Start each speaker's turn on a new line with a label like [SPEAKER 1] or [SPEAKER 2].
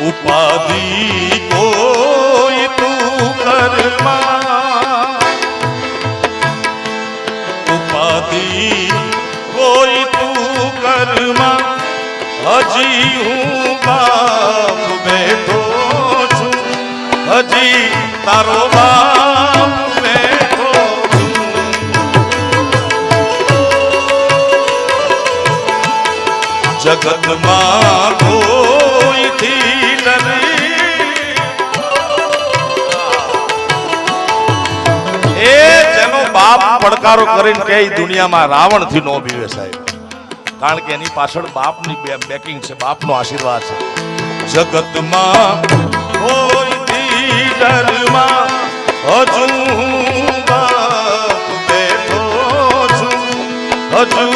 [SPEAKER 1] ઉપાધિ કોઈ તું કરમાં ઉપાધિ કોઈ તું કરમાં હજી હું બાપ બેઠો છું હજી તારો બાપ જગતમાં બાપ પડકારો કરીને કે દુનિયામાં રાવણ નો બીવે સાહેબ. કારણ કે એની પાછળ બાપની બેકિંગ છે, બાપનો આશીર્વાદ છે. જગતમાં કોઈથી ડરમાં હજુ હું બેઠો છું. હજુ